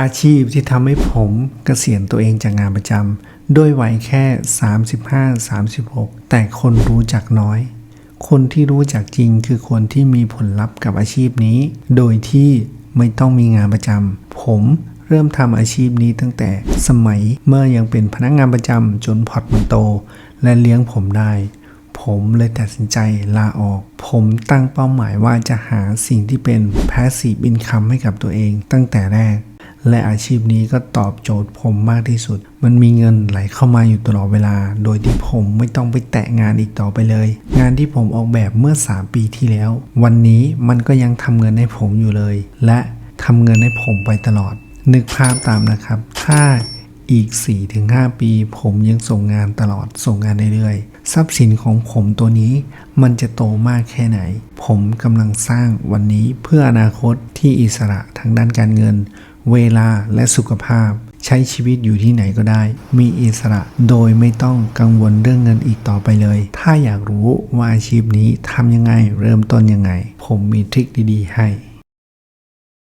อาชีพที่ทำให้ผมเกษียณตัวเองจากงานประจำด้วยวัยแค่ 35-36 แต่คนรู้จักน้อย คนที่รู้จักจริงคือคนที่มีผลลัพธ์กับอาชีพนี้ โดยที่ไม่ต้องมีงานประจำผมเริ่มทำอาชีพนี้ตั้งแต่สมัยเมื่อยังเป็นพนักงานประจำจนพอร์ตมันโต และเลี้ยงผมได้ ผมเลยตัดสินใจลาออก ผมตั้งเป้าหมายว่าจะหาสิ่งที่เป็น passive income ให้กับตัวเองตั้งแต่แรก และอาชีพนี้ก็ตอบโจทย์ผมมากที่สุด มันมีเงินไหลเข้ามาอยู่ตลอดเวลา โดยที่ผมไม่ต้องไปแตะงานอีกต่อไปเลย งานที่ผมออกแบบเมื่อ 3 ปีที่แล้ว วันนี้มันก็ยังทำเงินให้ผมอยู่เลย และทำเงินให้ผมไปตลอด นึกภาพตามนะครับ ถ้าอีก 4-5 ปี ผมยังส่งงานตลอด ส่งงานเรื่อยๆ ทรัพย์สินของผมตัวนี้ มันจะโตมากแค่ไหน ผมกำลังสร้างวันนี้เพื่ออนาคตที่อิสระทางด้านการเงิน เวลาและสุขภาพ ใช้ชีวิตอยู่ที่ไหนก็ได้ มีอิสระโดยไม่ต้องกังวลเรื่องเงินอีกต่อไปเลย ถ้าอยากรู้ว่าอาชีพนี้ทำยังไงเริ่มต้นยังไง ผมมีทริคดีๆ ให้